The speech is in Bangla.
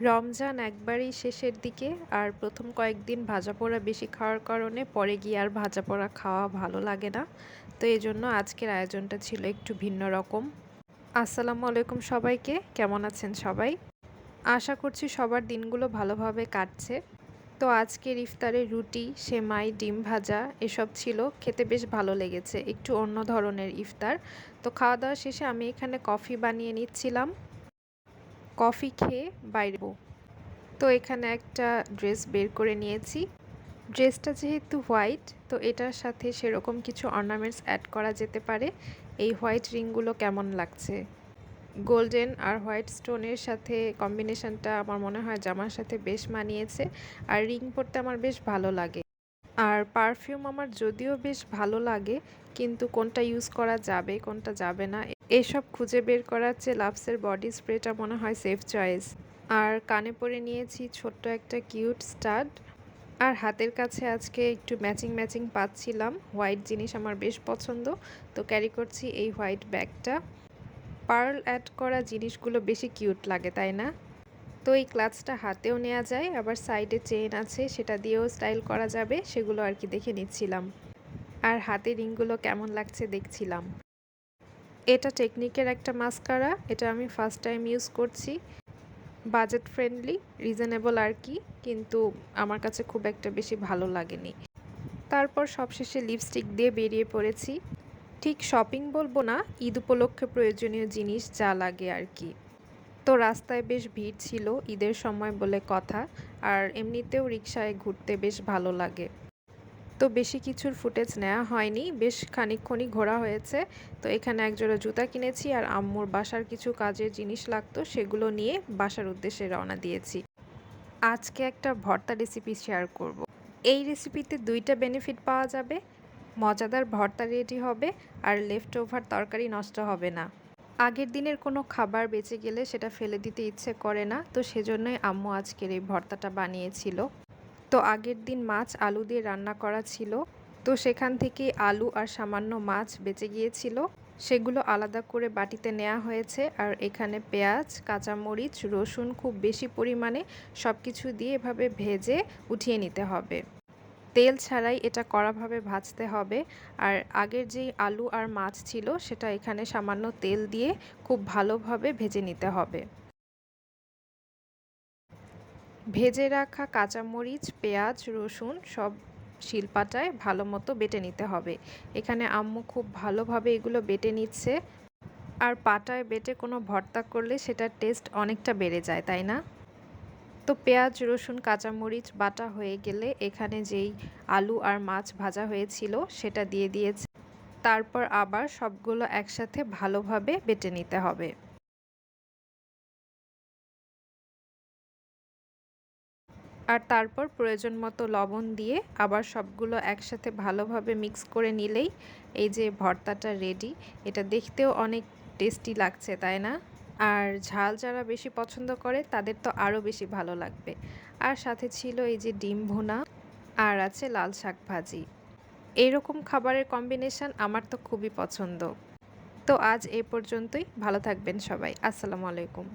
রমজান একবারেই শেষের দিকে, আর প্রথম কয়েকদিন ভাজা পোড়া বেশি খাওয়ার কারণে পরে গিয়ে আর ভাজা পোড়া খাওয়া ভালো লাগে না। তো এই জন্য আজকের আয়োজনটা ছিল একটু ভিন্ন রকম। আসসালামু আলাইকুম সবাইকে, কেমন আছেন সবাই? আশা করছি সবার দিনগুলো ভালোভাবে কাটছে। তো আজকের ইফতারে রুটি, সেমাই, ডিম ভাজা এসব ছিল, খেতে বেশ ভালো লেগেছে, একটু অন্য ধরনের ইফতার। তো খাওয়া দাওয়া শেষে আমি এখানে কফি বানিয়ে নিচ্ছিলাম। কফি খেয়ে বাইরে তো এখানে একটা ড্রেস বের করে নিয়েছি। ড্রেসটা যেহেতু হোয়াইট, তো এটার সাথে সেরকম কিছু অর্নামেন্টস অ্যাড করা যেতে পারে। এই হোয়াইট রিংগুলো কেমন লাগছে? গোল্ডেন আর হোয়াইট স্টোনের সাথে কম্বিনেশনটা আমার মনে হয় জামার সাথে বেশ মানিয়েছে। আর রিং পরতে আমার বেশ ভালো লাগে। আর পারফিউম আমার যদিও বেশ ভালো লাগে, কিন্তু কোনটা ইউজ করা যাবে, কোনটা যাবে না এসব খুঁজে বের করার চেয়ে লাভসের বডি স্প্রেটা মনে হয় সেফ চয়েস। আর কানে পরে নিয়েছি ছোট্ট একটা কিউট স্টাড। আর হাতের কাছে আজকে একটু ম্যাচিং ম্যাচিং পাচ্ছিলাম। হোয়াইট জিনিস আমার বেশ পছন্দ। তো ক্যারি করছি এই হোয়াইট ব্যাগটা। পার্ল অ্যাড করা জিনিসগুলো বেশি কিউট লাগে, তাই না? তো এই ক্লাচটা হাতেও নেওয়া যায়, আবার সাইডে চেন আছে, সেটা দিয়েও স্টাইল করা যাবে, সেগুলো আর কি দেখে নিচ্ছিলাম। আর হাতে রিংগুলো কেমন লাগছে দেখছিলাম। এটা টেকনিকের একটা মাস্কারা এটা আমি ফার্স্ট টাইম ইউজ করছি। বাজেট ফ্রেন্ডলি রিজনেবল আর কি, কিন্তু আমার কাছে খুব একটা বেশি ভালো লাগেনি। তারপর সবশেষে লিপস্টিক দিয়ে বেরিয়ে পড়েছি। ঠিক শপিং বলব না, ঈদ উপলক্ষে প্রয়োজনীয় জিনিস যা লাগে আর কি। তো রাস্তায় বেশ ভিড় ছিল, ঈদের সময় বলে কথা, আর এমনিতেও রিক্সায় ঘুরতে বেশ ভালো লাগে। তো বেশি কিছুর ফুটেজ নেওয়া হয়নি। বেশ খানিকক্ষণই ঘোরা হয়েছে। তো এখানে একজোড়া জুতা কিনেছি আর আম্মুর বাসার কিছু কাজের জিনিস লাগতো, সেগুলো নিয়ে বাসার উদ্দেশ্যে রওনা দিয়েছি। আজকে একটা ভর্তা রেসিপি শেয়ার করব। এই রেসিপিতে দুইটা বেনিফিট পাওয়া যাবে। মজাদার ভর্তা রেডি হবে আর লেফট ওভার তরকারি নষ্ট হবে না। আগের দিনের কোনো খাবার বেঁচে গেলে সেটা ফেলে দিতে ইচ্ছে করে না। তো সেজন্যই আম্মু আজকের এই ভর্তাটা বানিয়েছিল। তো আগের দিন মাছ আলু দিয়ে রান্না করা ছিল। তো সেখান থেকে আলু আর সামান্য মাছ বেঁচে গিয়েছিল। সেগুলো আলাদা করে বাটিতে নেওয়া হয়েছে আর এখানে পেঁয়াজ, কাঁচামরিচ, রসুন খুব বেশি পরিমাণে সব কিছু দিয়ে এভাবে ভেজে উঠিয়ে নিতে হবে। তেল ছাড়াই এটা কড়াভাবে ভাজতে হবে। আর আগের যেই আলু আর মাছ ছিল সেটা এখানে সামান্য তেল দিয়ে খুব ভালোভাবে ভেজে নিতে হবে। ভেজে রাখা কাঁচামরিচ, পেঁয়াজ, রসুন সব শিলপাটায় ভালো মতো বেটে নিতে হবে। এখানে আম্মু খুব ভালোভাবে এগুলো বেটে নিচ্ছে। আর পাটায় বেটে কোনো ভর্তা করলে সেটার টেস্ট অনেকটা বেড়ে যায়, তাই না? তো পেঁয়াজ, রসুন, কাঁচামরিচ বাটা হয়ে গেলে এখানে যেই আলু আর মাছ ভাজা হয়েছিল সেটা দিয়ে দিয়েছে। তারপর আবার সবগুলো একসাথে ভালোভাবে বেটে নিতে হবে। আর তারপর প্রয়োজন মতো লবণ দিয়ে আবার সবগুলো একসাথে ভালোভাবে মিক্স করে নিলেই এই যে ভর্তাটা রেডি এটা দেখতেও অনেক টেস্টি লাগছে, তাই না? আর ঝাল যারা বেশি পছন্দ করে, তাদের তো আরও বেশি ভালো লাগবে। আর সাথে ছিল এই যে ডিম ভুনা, আর আছে লাল শাক ভাজি। এইরকম খাবারের কম্বিনেশন আমার তো খুবই পছন্দ। তো আজ এ পর্যন্তই, ভালো থাকবেন সবাই, আসসালামু আলাইকুম।